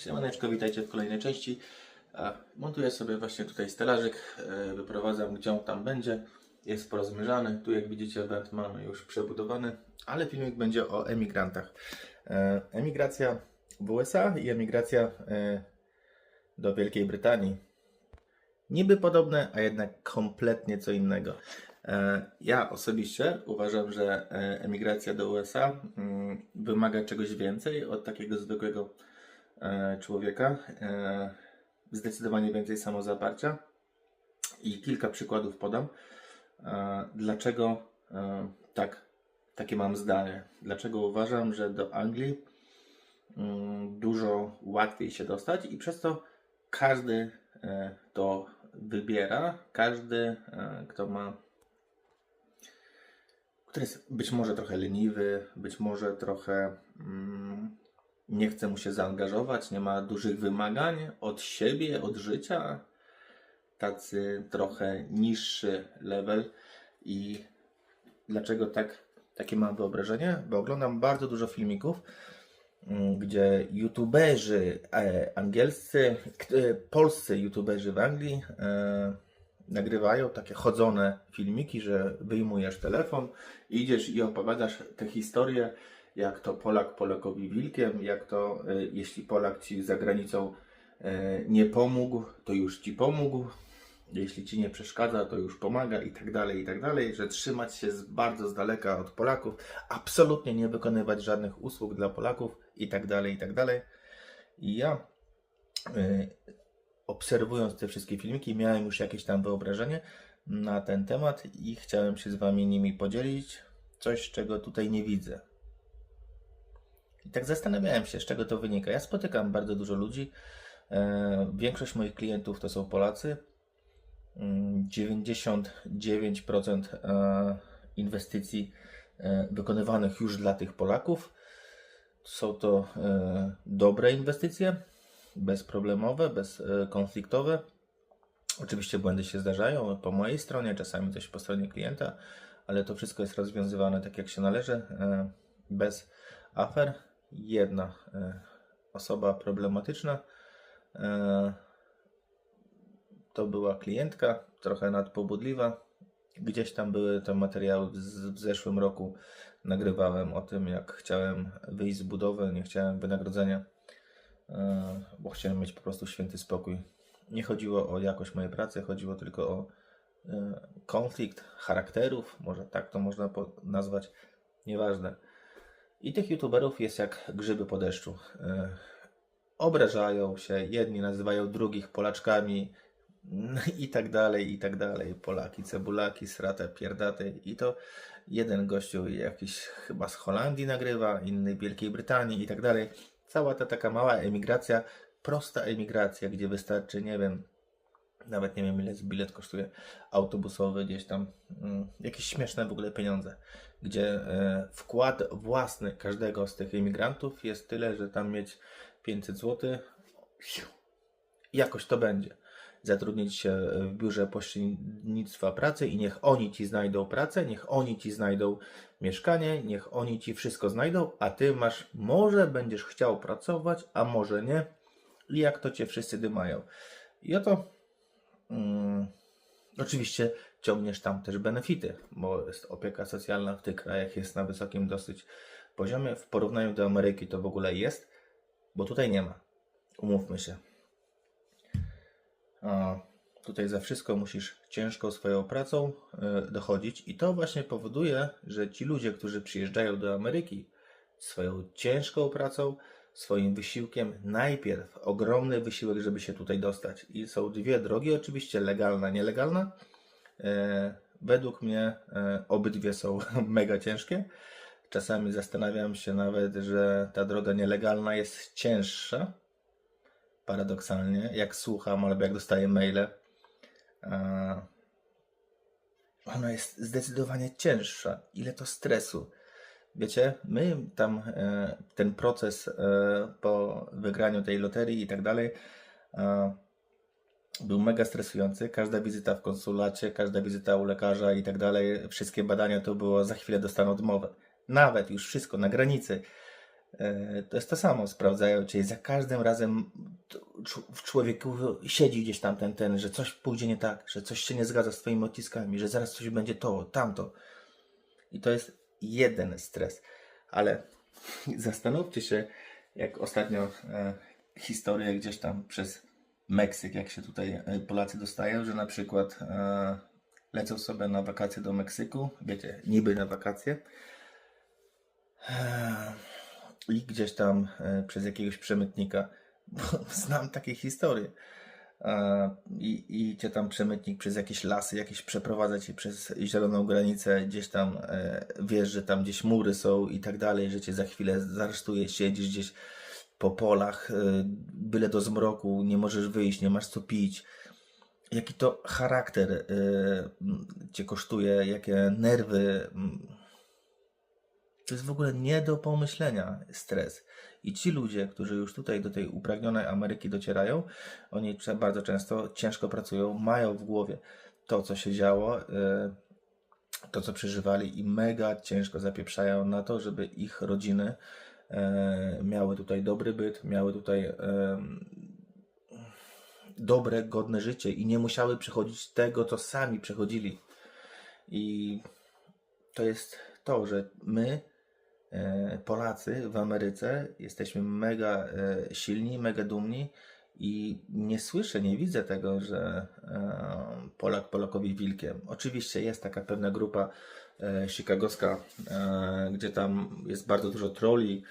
Siemaneczko, witajcie w kolejnej części. A, Montuję sobie właśnie tutaj stelażyk, e, wyprowadzam gdzie on tam będzie. Jest porozmierzany, tu jak widzicie węd mamy już przebudowany, ale filmik będzie o emigrantach. E, Emigracja w USA i emigracja e, do Wielkiej Brytanii. Niby podobne, a jednak kompletnie co innego. E, Ja osobiście uważam, że e, emigracja do USA mm, wymaga czegoś więcej od takiego zwykłego e, człowieka. E, Zdecydowanie więcej samozaparcia. I kilka przykładów podam. E, Dlaczego e, tak, takie mam zdanie? Dlaczego uważam, że do Anglii mm, dużo łatwiej się dostać i przez to każdy e, to wybiera. Każdy, e, kto ma który jest być może trochę leniwy, być może trochę mm, nie chce mu się zaangażować, nie ma dużych wymagań od siebie, od życia, tacy trochę niższy level. I dlaczego tak, takie mam wyobrażenie? Bo oglądam bardzo dużo filmików, mm, gdzie youtuberzy e, angielscy, e, polscy youtuberzy w Anglii e, nagrywają takie chodzone filmiki, że wyjmujesz telefon, idziesz i opowiadasz tę historię, jak to Polak Polakowi wilkiem, jak to e, jeśli Polak ci za granicą e, nie pomógł, to już ci pomógł, jeśli ci nie przeszkadza, to już pomaga i tak dalej, i tak dalej, że trzymać się z bardzo z daleka od Polaków, absolutnie nie wykonywać żadnych usług dla Polaków i tak dalej, i tak dalej. I ja e, obserwując te wszystkie filmiki, miałem już jakieś tam wyobrażenie na ten temat i chciałem się z Wami nimi podzielić. Coś, czego tutaj nie widzę. I tak zastanawiałem się, z czego to wynika. Ja spotykam bardzo dużo ludzi. E, większość moich klientów to są Polacy. Mm, 99% e, inwestycji e, wykonywanych już dla tych Polaków są to dobre inwestycje bezproblemowe, bezkonfliktowe. Oczywiście błędy się zdarzają po mojej stronie, czasami coś po stronie klienta, ale to wszystko jest rozwiązywane tak jak się należy, bez afer. Jedna e, osoba problematyczna e, to była klientka, trochę nadpobudliwa. Gdzieś tam były te materiały w zeszłym roku. Nagrywałem o tym, jak chciałem wyjść z budowy, nie chciałem wynagrodzenia e, bo chciałem mieć po prostu święty spokój. Nie chodziło o jakość mojej pracy, chodziło tylko o konflikt charakterów, może tak to można nazwać, nieważne. I tych youtuberów jest jak grzyby po deszczu. E, Obrażają się, jedni nazywają drugich Polaczkami i tak dalej, i tak dalej. Polaki, cebulaki, srate, pierdate i to jeden gościu jakiś chyba z Holandii nagrywa, inny Wielkiej Brytanii i tak dalej. Cała ta taka mała emigracja, prosta emigracja, gdzie wystarczy, nie wiem, nawet nie wiem ile bilet kosztuje autobusowy gdzieś tam, mm, jakieś śmieszne w ogóle pieniądze, gdzie e, wkład własny każdego z tych emigrantów jest tyle, że tam mieć 500 zł, jakoś to będzie. Zatrudnić się w biurze pośrednictwa pracy i niech oni ci znajdą pracę, niech oni ci znajdą mieszkanie, niech oni ci wszystko znajdą, a ty masz, może będziesz chciał pracować, a może nie. I jak to cię wszyscy dymają. I oto mm, oczywiście ciągniesz tam też benefity, bo jest opieka socjalna w tych krajach jest na wysokim dosyć poziomie. W porównaniu do Ameryki to w ogóle jest, bo tutaj nie ma. Umówmy się. Tutaj za wszystko musisz ciężką swoją pracą e, dochodzić i to właśnie powoduje, że ci ludzie, którzy przyjeżdżają do Ameryki swoją ciężką pracą, swoim wysiłkiem, najpierw ogromny wysiłek, żeby się tutaj dostać. I są dwie drogi, oczywiście legalna, nielegalna. E, według mnie e, obydwie są mega ciężkie. Czasami zastanawiam się nawet, że ta droga nielegalna jest cięższa, paradoksalnie, jak słucham albo jak dostaję maile, ona jest zdecydowanie cięższa. Ile to stresu. Wiecie, my tam e, ten proces e, po wygraniu tej loterii i tak dalej e, był mega stresujący. Każda wizyta w konsulacie, każda wizyta u lekarza i tak dalej, wszystkie badania to było za chwilę dostanę odmowę. Nawet już wszystko na granicy To jest to samo, sprawdzają cię za każdym razem w człowieku siedzi gdzieś tam ten, ten, że coś pójdzie nie tak, że coś się nie zgadza z twoimi odciskami, że zaraz coś będzie to, tamto. I to jest jeden stres. Ale zastanówcie się, jak ostatnio e, historię gdzieś tam przez Meksyk, jak się tutaj e, Polacy dostają, że na przykład e, lecą sobie na wakacje do Meksyku, wiecie, niby na wakacje, e, i gdzieś tam e, przez jakiegoś przemytnika, bo znam takie historie, i, i cię tam przemytnik przez jakieś lasy, jakieś przeprowadza cię przez zieloną granicę, gdzieś tam e, wiesz, że tam gdzieś mury są i tak dalej, że cię za chwilę zaresztuje, siedzisz gdzieś po polach, e, byle do zmroku, nie możesz wyjść, nie masz co pić. Jaki to charakter e, cię kosztuje, jakie nerwy. To jest w ogóle nie do pomyślenia stres. I ci ludzie, którzy już tutaj do tej upragnionej Ameryki docierają, oni bardzo często ciężko pracują, mają w głowie to, co się działo, e, to, co przeżywali i mega ciężko zapieprzają na to, żeby ich rodziny e, miały tutaj dobry byt, miały tutaj em, dobre, godne życie i nie musiały przechodzić tego, co sami przechodzili. I to jest to, że my, Polacy w Ameryce, jesteśmy mega e, silni, mega dumni i nie słyszę, nie widzę tego, że e, Polak Polakowi wilkiem. Oczywiście jest taka pewna grupa e, chicagowska, e, gdzie tam jest bardzo dużo troli,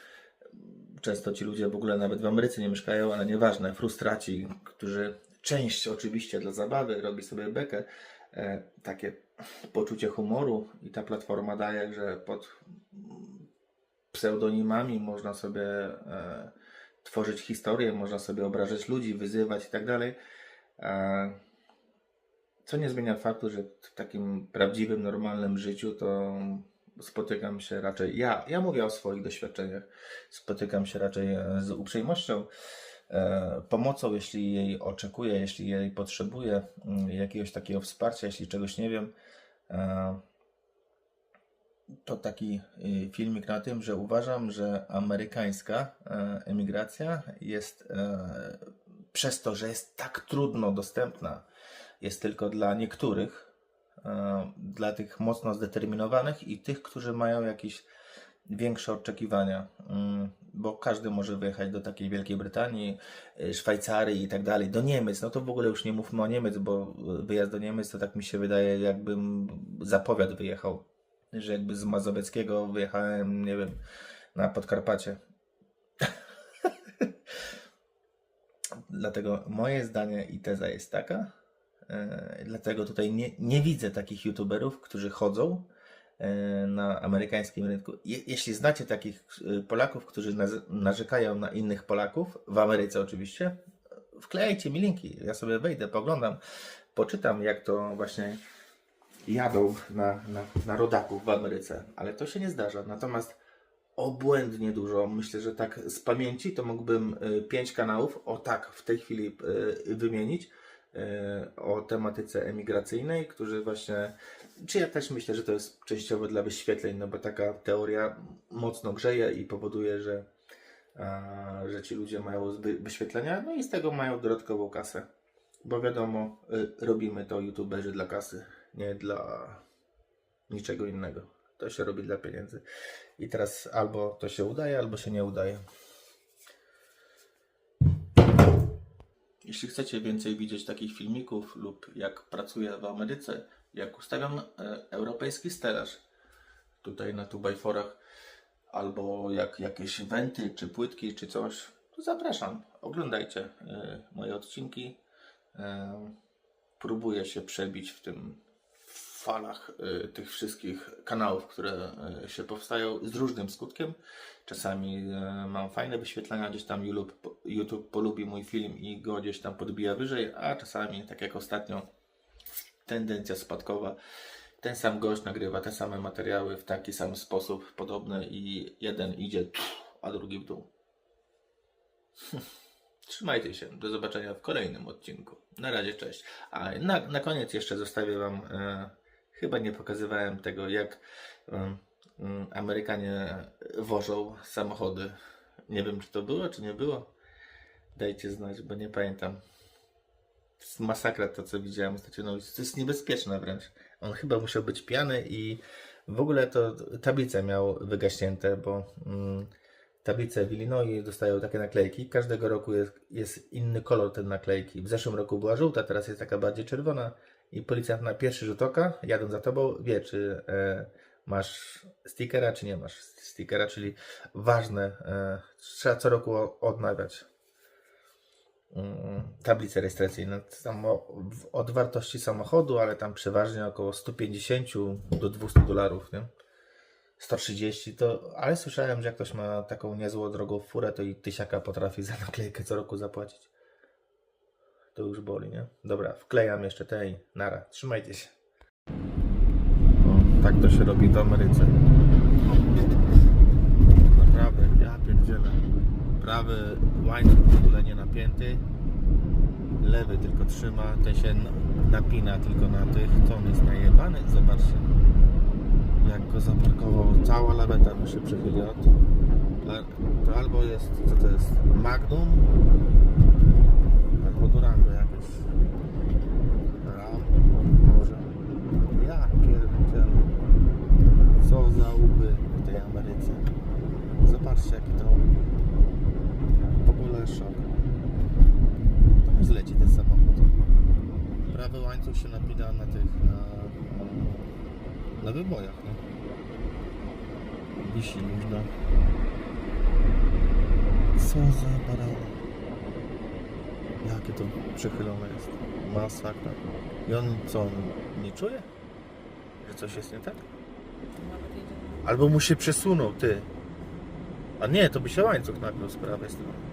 często ci ludzie w ogóle nawet w Ameryce nie mieszkają, ale nieważne, frustraci, którzy część oczywiście dla zabawy robi sobie bekę, e, takie poczucie humoru i ta platforma daje, że pod pseudonimami można sobie e, tworzyć historię, można sobie obrażać ludzi, wyzywać i tak dalej. E, co nie zmienia faktu, że w takim prawdziwym, normalnym życiu to spotykam się raczej, ja, ja mówię o swoich doświadczeniach, spotykam się raczej e, z uprzejmością, e, pomocą, jeśli jej oczekuję, jeśli jej potrzebuję, mm, jakiegoś takiego wsparcia, jeśli czegoś nie wiem. E, to taki y, filmik na tym, że uważam, że amerykańska e, emigracja jest e, przez to, że jest tak trudno dostępna, jest tylko dla niektórych, e, dla tych mocno zdeterminowanych i tych, którzy mają jakieś większe oczekiwania, Mm, bo każdy może wyjechać do takiej Wielkiej Brytanii, y, Szwajcarii i tak dalej, do Niemiec, no to w ogóle już nie mówmy o Niemiec, bo wyjazd do Niemiec to tak mi się wydaje, jakbym zapowiad wyjechał, że jakby z Mazowieckiego wyjechałem, nie wiem, na Podkarpacie. Dlatego moje zdanie i teza jest taka, e, dlatego tutaj nie, nie widzę takich youtuberów, którzy chodzą e, na amerykańskim rynku. Je, jeśli znacie takich e, Polaków, którzy narzekają na innych Polaków, w Ameryce oczywiście, wklejajcie mi linki, ja sobie wejdę, poglądam, poczytam jak to właśnie jadą na, na, na rodaków w Ameryce, ale to się nie zdarza. Natomiast obłędnie dużo, myślę, że tak z pamięci to mógłbym y, pięć kanałów, o tak w tej chwili y, wymienić, y, o tematyce emigracyjnej, którzy właśnie, czy ja też myślę, że to jest częściowo dla wyświetleń, no bo taka teoria mocno grzeje i powoduje, że, że ci ludzie mają wyświetlenia, no i z tego mają dodatkową kasę. Bo wiadomo, robimy to youtuberzy dla kasy, nie dla niczego innego. To się robi dla pieniędzy. I teraz albo to się udaje, albo się nie udaje. Jeśli chcecie więcej widzieć takich filmików lub jak pracuję w Ameryce, jak ustawiam e, europejski stelaż tutaj na tubajforach, albo jak jakieś wenty, czy płytki, czy coś, to zapraszam. Oglądajcie e, moje odcinki. E, próbuję się przebić w tym falach y, tych wszystkich kanałów, które y, się powstają z różnym skutkiem. Czasami y, mam fajne wyświetlenia, gdzieś tam YouTube, polubi mój film i go gdzieś tam podbija wyżej, a czasami, tak jak ostatnio, tendencja spadkowa. Ten sam gość nagrywa te same materiały w taki sam sposób, podobny i jeden idzie, a drugi w dół. Trzymajcie się. Do zobaczenia w kolejnym odcinku. Na razie, cześć. A na, na koniec jeszcze zostawię Wam, chyba nie pokazywałem tego, jak Amerykanie wożą samochody. Nie wiem, czy to było, czy nie było. Dajcie znać, bo nie pamiętam. To jest masakra to, co widziałem ostatnio. No, to jest niebezpieczne wręcz. On chyba musiał być pijany i w ogóle to tablice miał wygaśnięte, bo mm, tablice w Illinois dostają takie naklejki. Każdego roku jest, jest inny kolor tej naklejki. W zeszłym roku była żółta, teraz jest taka bardziej czerwona. I policjant na pierwszy rzut oka, jadąc za tobą, wie, czy e, masz stickera, czy nie masz stickera, czyli ważne, e, trzeba co roku odnawiać mm, tablice rejestracyjne. Tam od wartości samochodu, ale tam przeważnie około 150 do 200 dolarów, nie? 130 to, ale słyszałem, że jak ktoś ma taką niezłą drogą furę, to i tysiaka potrafi za naklejkę co roku zapłacić. To już boli, nie? Dobra, wklejam jeszcze tej. Nara, trzymajcie się. O, tak to się robi w Ameryce. Naprawdę, ja pierdzielę. Prawy łańcuch w ogóle nie napięty. Lewy tylko trzyma, ten się napina tylko na tych. To on jest najebany. Zobaczcie. Jak go zaparkował, cała laweta mu się. La- To albo jest, co to jest? Magnum, albo Durango jakieś. Ram, może. Ja pierdzielę. Co za łby w tej Ameryce. Zobaczcie jaki to w ogóle szok. To mu zleci ten samochód. Prawy łańcuch się napina na tych, na, na wybojach, no. Wisi luźno. Co za barana. Jakie to przechylone jest. Masakra. I on co, on nie czuje? Że coś jest nie tak? Albo mu się przesunął, ty. A nie, to by się łańcuch napiął z prawej strony.